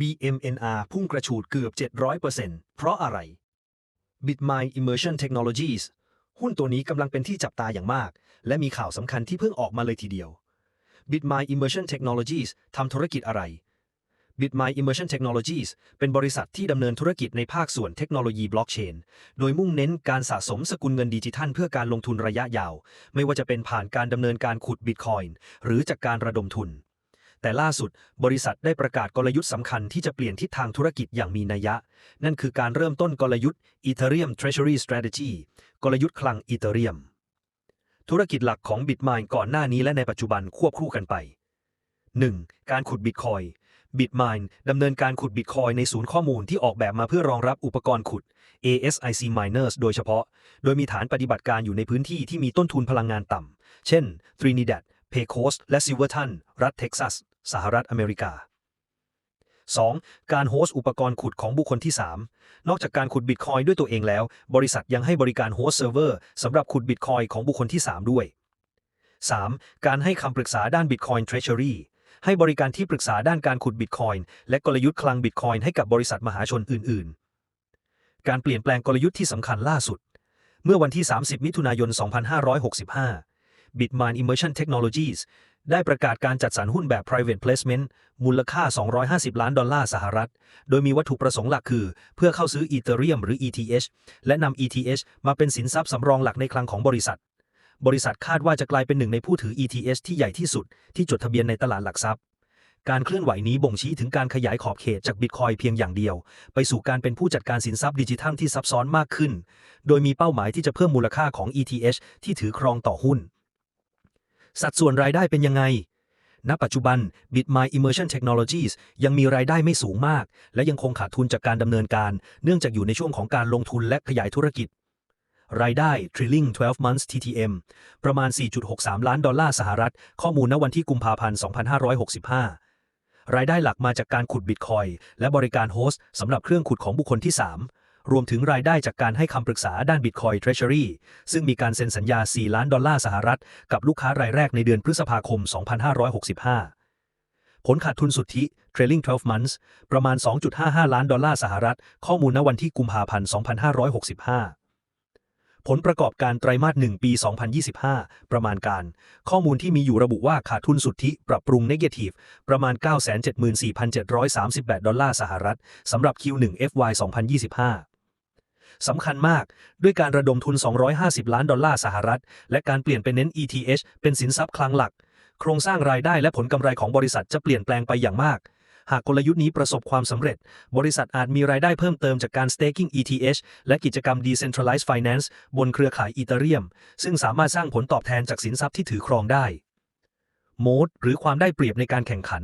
BMNR พุ่งกระฉูดเกือบ 700%เพราะอะไร Bitmine Immersion Technologies หุ้นตัวนี้กำลังเป็นที่จับตาอย่างมาก และมีข่าวสำคัญที่เพิ่งออกมาเลยทีเดียว Bitmine Immersion Technologies ทำธุรกิจอะไร Bitmine Immersion Technologies เป็นบริษัทที่ดำเนินธุรกิจในภาคส่วนเทคโนโลยีบล็อกเชน โดยมุ่งเน้นการสะสมสกุลเงินดิจิทัลเพื่อการลงทุนระยะยาว ไม่ว่าจะเป็นผ่านการดำเนินการขุดบิตคอยน์หรือจากการระดมทุน แต่ล่าสุด บริษัทได้ประกาศกลยุทธ์สำคัญที่จะเปลี่ยนทิศทางธุรกิจอย่างมีนัยยะ นั่นคือการเริ่มต้นกลยุทธ์ Ethereum Treasury Strategy กลยุทธ์คลัง Ethereum ธุรกิจหลักของ Bitmine ก่อนหน้านี้และในปัจจุบันควบคู่กันไป 1. การขุดบิตคอย Bitmine ดำเนินการขุดบิตคอยในศูนย์ข้อมูลที่ออกแบบมาเพื่อรองรับอุปกรณ์ขุด ASIC miners โดยเฉพาะ โดยมีฐานปฏิบัติการอยู่ในพื้นที่ที่มีต้นทุนพลังงานต่ำ เช่น Trinidad, Pecos และ Silverton รัฐเท็กซัส สหรัฐอเมริกา 2. การโฮสต์อุปกรณ์ขุดของบุคคลที่ 3 นอกจากการขุดบิตคอยด้วยตัวเองแล้ว บริษัทยังให้บริการโฮสต์เซิร์ฟเวอร์สำหรับขุดบิตคอยของบุคคลที่ 3 ด้วย 3. การให้คำปรึกษาด้าน Bitcoin Treasury ให้บริการที่ปรึกษาด้านการขุดบิตคอยน์และกลยุทธ์คลังบิตคอยน์ให้กับบริษัทมหาชนอื่น ๆ การเปลี่ยนแปลงกลยุทธ์ที่สำคัญล่าสุด เมื่อวันที่ 30 มิถุนายน 2565 Bitmine Immersion Technologies ได้ประกาศการจัดสรรหุ้นแบบ private placement มูลค่า 250 ล้านดอลลาร์สหรัฐ โดยมีวัตถุประสงค์หลักคือ เพื่อเข้าซื้อ Ethereum หรือ ETH และนำ ETH มาเป็นสินทรัพย์สำรองหลักในคลังของบริษัท บริษัทคาดว่าจะกลายเป็นหนึ่งในผู้ถือ ETH ที่ใหญ่ที่สุด ที่จดทะเบียนในตลาดหลักทรัพย์ การเคลื่อนไหวนี้บ่งชี้ถึงการขยายขอบเขตจากบิตคอยเพียงอย่างเดียว ไปสู่การเป็นผู้จัดการสินทรัพย์ดิจิทัลที่ซับซ้อนมากขึ้น โดยมีเป้าหมายที่จะเพิ่มมูลค่าของ ETH ที่ถือครองต่อหุ้น สัดส่วนรายได้เป็นยังไง ณ ปัจจุบัน Bitmine Immersion Technologies ยังมีรายได้ไม่สูงมาก และยังคงขาดทุนจากการดำเนินการ เนื่องจากอยู่ในช่วงของการลงทุนและขยายธุรกิจ รายได้ trailing 12 months TTM ประมาณ 4.63 ล้านดอลลาร์สหรัฐ ข้อมูลณวันที่กุมภาพันธ์ 2565 รายได้หลักมาจากการขุดบิตคอยและบริการโฮสต์สำหรับเครื่องขุดของบุคคลที่ 3 รวมถึงรายได้จากการให้คำปรึกษาด้าน Bitcoin Treasury ซึ่งมีการเซ็นสัญญา 4 ล้านดอลลาร์สหรัฐ กับลูกค้ารายแรกในเดือนพฤษภาคม 2565 ผลขาดทุนสุทธิ trailing 12 months ประมาณ 2.55 ล้านดอลลาร์สหรัฐ ข้อมูลณวันที่กุมภาพันธ์ 2565 ผลประกอบการไตรมาส 1 ปี 2025 ประมาณการ ข้อมูลที่มีอยู่ระบุว่าขาดทุนสุทธิปรับปรุง negative ประมาณ 974,738 ดอลลาร์สหรัฐสำหรับ Q1 FY 2025 สำคัญมาก ด้วยการระดมทุน 250 ล้านดอลลาร์สหรัฐ และการเปลี่ยนเป็นเน้น ETH เป็นสินทรัพย์คลังหลัก โครงสร้างรายได้และผลกำไรของบริษัทจะเปลี่ยนแปลงไปอย่างมาก หากกลยุทธ์นี้ประสบความสำเร็จ บริษัทอาจมีรายได้เพิ่มเติมจากการ staking ETH และกิจกรรม Decentralized Finance บนเครือข่าย Ethereum ซึ่งสามารถสร้างผลตอบแทนจากสินทรัพย์ที่ถือครองได้ โมดหรือความได้เปรียบในการแข่งขัน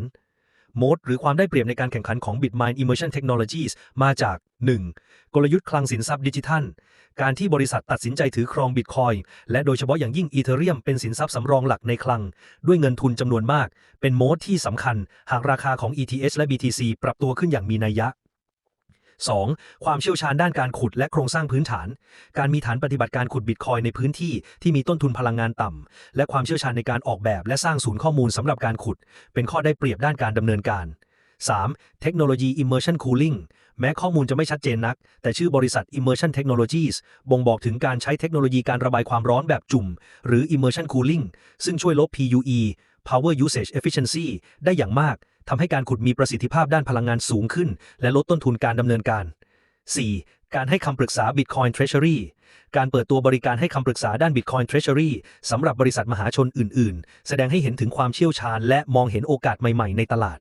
โมดหรือความได้เปรียบในการแข่งขันของ Bitmine Immersion Technologies มาจาก 1. กลยุทธ์คลังสินทรัพย์ดิจิทัล การที่บริษัทตัดสินใจถือครองบิตคอยและโดยเฉพาะอย่างยิ่งอีเธเรียมเป็นสินทรัพย์สำรองหลักในคลัง ด้วยเงินทุนจำนวนมาก เป็นโมดที่สำคัญ หากราคาของ ETH และ BTC ปรับตัวขึ้นอย่างมีนัยยะ 2. ความเชี่ยวชาญด้านการขุดและโครงสร้างพื้นฐาน การมีฐานปฏิบัติการขุดบิตคอยในพื้นที่ที่มีต้นทุนพลังงานต่ำและความเชี่ยวชาญในการออกแบบและสร้างศูนย์ข้อมูลสำหรับการขุด เป็นข้อได้เปรียบด้านการดำเนินการ 3. เทคโนโลยี Immersion Cooling แม้ข้อมูลจะไม่ชัดเจนนัก แต่ชื่อบริษัท Immersion Technologies บ่งบอกถึงการใช้เทคโนโลยีการระบายความร้อนแบบจุ่ม หรือ Immersion Cooling ซึ่งช่วยลด PUE Power Usage Efficiency ได้อย่างมาก ทำให้การขุดมีประสิทธิภาพด้านพลังงานสูงขึ้น และลดต้นทุนการดำเนินการ 4. การให้คำปรึกษา Bitcoin Treasury การเปิดตัวบริการให้คำปรึกษาด้าน Bitcoin Treasury สำหรับบริษัทมหาชนอื่น ๆ แสดงให้เห็นถึงความเชี่ยวชาญ และมองเห็นโอกาสใหม่ ๆ ในตลาด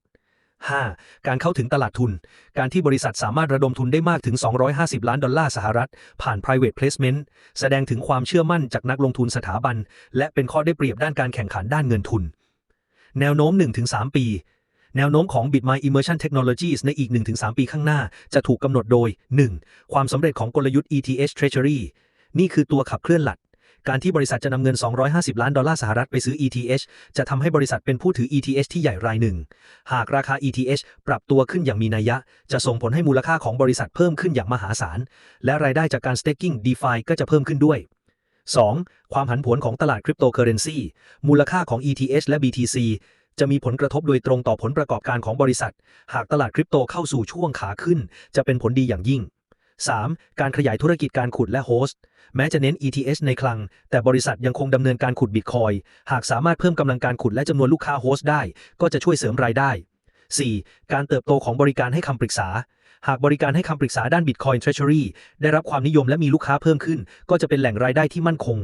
5. การเข้าถึงตลาดทุน การที่บริษัทสามารถระดมทุนได้มากถึง 250 ล้านดอลลาร์สหรัฐ ผ่าน private placement แสดงถึงความเชื่อมั่นจากนักลงทุนสถาบัน และเป็นข้อได้เปรียบด้านการแข่งขันด้านเงินทุน แนวโน้ม 1-3 ปี แนวโน้มของ Bitmine Immersion Technologies ในอีก 1-3 ปีข้างหน้า จะถูกกำหนดโดย 1. ความสำเร็จของกลยุทธ์ ETH Treasury นี่คือตัวขับเคลื่อนหลัก การที่บริษัทจะนำเงิน 250 ล้านดอลลาร์สหรัฐไปซื้อ ETH จะทำให้บริษัทเป็นผู้ถือ ETH ที่ใหญ่รายหนึ่ง หากราคา ETH ปรับตัวขึ้นอย่างมีนัยยะ จะส่งผลให้มูลค่าของบริษัทเพิ่มขึ้นอย่างมหาศาล และรายได้จากการ staking DeFi ก็จะเพิ่มขึ้นด้วย 2. ความผันผวนของตลาดคริปโตเคอเรนซีมูลค่าของ ETH และ BTC จะมีผลกระทบโดยตรงต่อผลประกอบการของบริษัท หากตลาดคริปโตเข้าสู่ช่วงขาขึ้น จะเป็นผลดีอย่างยิ่ง 3. การขยายธุรกิจการขุดและโฮสต์ แม้จะเน้น ETH ในคลัง แต่บริษัทยังคงดำเนินการขุดบิตคอยหากสามารถเพิ่มกำลังการขุดและจำนวนลูกค้าโฮสต์ได้ ก็จะช่วยเสริมรายได้ 4. การเติบโตของบริการให้คำปรึกษา หากบริการให้คำปรึกษาด้าน Bitcoin Treasury ได้รับความนิยมและมีลูกค้าเพิ่มขึ้น ก็จะเป็นแหล่งรายได้ที่มั่นคง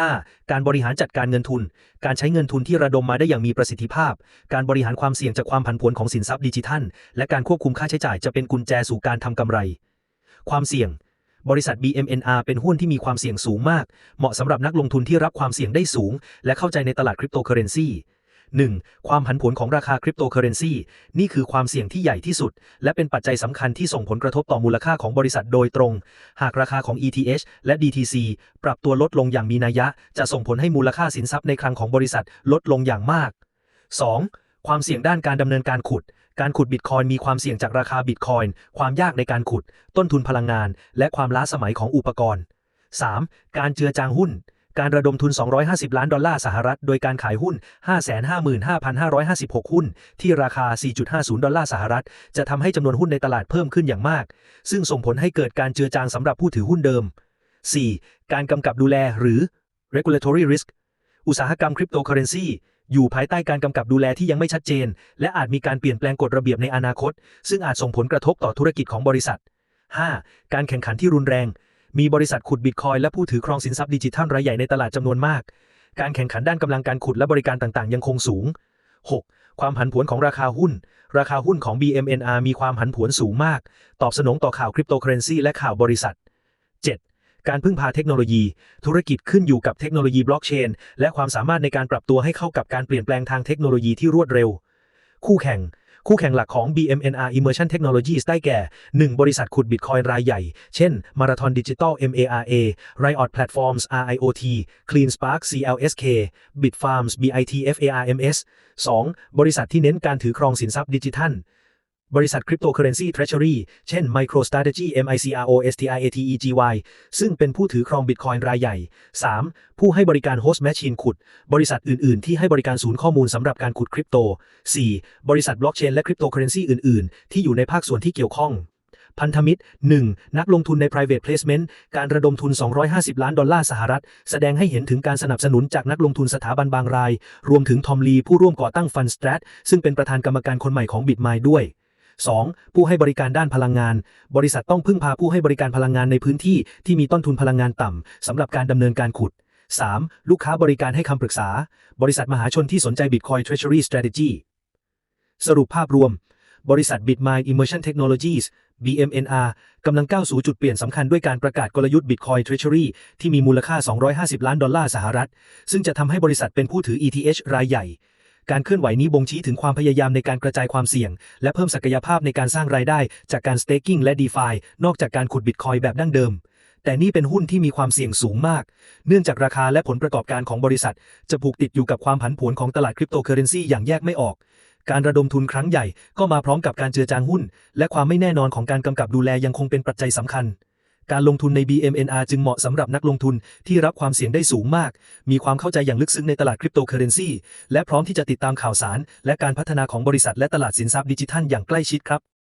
5. การบริหารจัดการเงินทุน การใช้เงินทุนที่ระดมมาได้อย่างมีประสิทธิภาพ การบริหารความเสี่ยงจากความผันผวนของสินทรัพย์ดิจิทัล และการควบคุมค่าใช้จ่ายจะเป็นกุญแจสู่การทำกำไร ความเสี่ยงบริษัท BMNR เป็นหุ้นที่มีความเสี่ยงสูงมาก เหมาะสำหรับนักลงทุนที่รับความเสี่ยงได้สูง และเข้าใจในตลาดคริปโตเคอเรนซี 1. ความผันผวนของราคาคริปโตเคอเรนซีนี่คือความเสี่ยงที่ใหญ่ที่สุด และเป็นปัจจัยสำคัญที่ส่งผลกระทบต่อมูลค่าของบริษัทโดยตรง หากราคาของ ETH และ DTC ปรับตัวลดลงอย่างมีนัยยะจะส่งผลให้มูลค่าสินทรัพย์ในคลังของบริษัทลดลงอย่างมาก 2. ความเสี่ยงด้านการดำเนินการขุดการขุดบิตคอยน์มีความเสี่ยงจากราคาบิตคอยน์ความยากในการขุด ต้นทุนพลังงาน และความล้าสมัยของอุปกรณ์ 3. การเจือจางหุ้น การระดมทุน 250 ล้านดอลลาร์สหรัฐ โดยการขายหุ้น 555,556 หุ้น ที่ราคา 4.50 ดอลลาร์สหรัฐ จะทำให้จำนวนหุ้นในตลาดเพิ่มขึ้นอย่างมาก ซึ่งส่งผลให้เกิดการเจือจางสำหรับผู้ถือหุ้นเดิม 4. การกำกับดูแลหรือ regulatory risk อุตสาหกรรมคริปโตเคอเรนซีอยู่ภายใต้การกำกับดูแลที่ยังไม่ชัดเจน และอาจมีการเปลี่ยนแปลงกฎระเบียบในอนาคต ซึ่งอาจส่งผลกระทบต่อธุรกิจของบริษัท 5. การแข่งขันที่รุนแรง มีบริษัทขุดบิตคอยและผู้ถือครองสินทรัพย์ดิจิทัลรายใหญ่ในตลาดจำนวนมาก การแข่งขันด้านกำลังการขุดและบริการต่างๆ ยังคงสูง 6. ความผันผวนของราคาหุ้น ราคาหุ้นของ BMNR มีความผันผวนสูงมาก ตอบสนองต่อข่าวคริปโตเคอเรนซีและข่าวบริษัท 7. การพึ่งพาเทคโนโลยี ธุรกิจขึ้นอยู่กับเทคโนโลยีบล็อกเชนและความสามารถในการปรับตัวให้เข้ากับการเปลี่ยนแปลงทางเทคโนโลยีที่รวดเร็ว คู่แข่ง คู่แข่งหลักของ BMNR Immersion Technologies ได้แก่ 1. บริษัทขุดบิตคอยรายใหญ่ เช่น Marathon Digital MARA Riot Platforms RIOT CleanSpark CLSK Bitfarms BITFARMS 2. บริษัทที่เน้นการถือครองสินทรัพย์ดิจิทัล บริษัท Cryptocurrency Treasury เช่น MicroStrategy MICROSTIATEGY ซึ่งเป็นผู้ถือครองบิตคอยน์รายใหญ่ 3. ผู้ให้บริการ Host Machine ขุด บริษัทอื่น ๆ ที่ให้บริการศูนย์ข้อมูลสำหรับการขุดคริปโต 4. บริษัทบล็อกเชนและคริปโตเคอเรนซีอื่น ๆ ที่อยู่ในภาคส่วนที่เกี่ยวข้องพันธมิตร 1. นักลงทุนใน private placement การระดมทุน 250 ล้านดอลลาร์สหรัฐ แสดงให้เห็นถึงการสนับสนุนจากนักลงทุนสถาบันบางราย รวมถึงทอมลีผู้ร่วมก่อตั้งฟันสตรทซึ่งเป็นประธานกรรมการคนใหม่ของ Bitmine ด้วย 2. ผู้ให้บริการด้านพลังงาน บริษัทต้องพึ่งพาผู้ให้บริการพลังงานในพื้นที่ที่มีต้นทุนพลังงานต่ำสำหรับการดำเนินการขุด 3. ลูกค้าบริการให้คำปรึกษา บริษัทมหาชนที่สนใจ Bitcoin Treasury Strategy สรุปภาพรวม บริษัท Bitmine Immersion Technologies BMNR กำลังก้าวสู่จุดเปลี่ยนสำคัญด้วยการประกาศกลยุทธ์ Bitcoin Treasury ที่มีมูลค่า 250 ล้านดอลลาร์สหรัฐ ซึ่งจะทำให้บริษัทเป็นผู้ถือ ETH รายใหญ่ การเคลื่อนไหวนี้บ่งชี้ถึงความพยายามในการกระจายความเสี่ยง และเพิ่มศักยภาพในการสร้างรายได้ จากการ staking และ DeFi นอกจากการขุด Bitcoin แบบดั้งเดิม แต่นี่เป็นหุ้นที่มีความเสี่ยงสูงมาก เนื่องจากราคาและผลประกอบการของบริษัท จะผูกติดอยู่กับความผันผวนของตลาดคริปโตเคอเรนซีอย่างแยกไม่ออกการระดมทุนครั้งใหญ่ก็มาพร้อมกับการเจือจางหุ้น และความไม่แน่นอนของการกำกับดูแลยังคงเป็นปัจจัยสำคัญ การลงทุนใน BMNR จึงเหมาะสำหรับนักลงทุนที่รับความเสี่ยงได้สูงมาก มีความเข้าใจอย่างลึกซึ้งในตลาดคริปโตเคอเรนซีและพร้อมที่จะติดตามข่าวสาร และการพัฒนาของบริษัทและตลาดสินทรัพย์ดิจิทัลอย่างใกล้ชิดครับ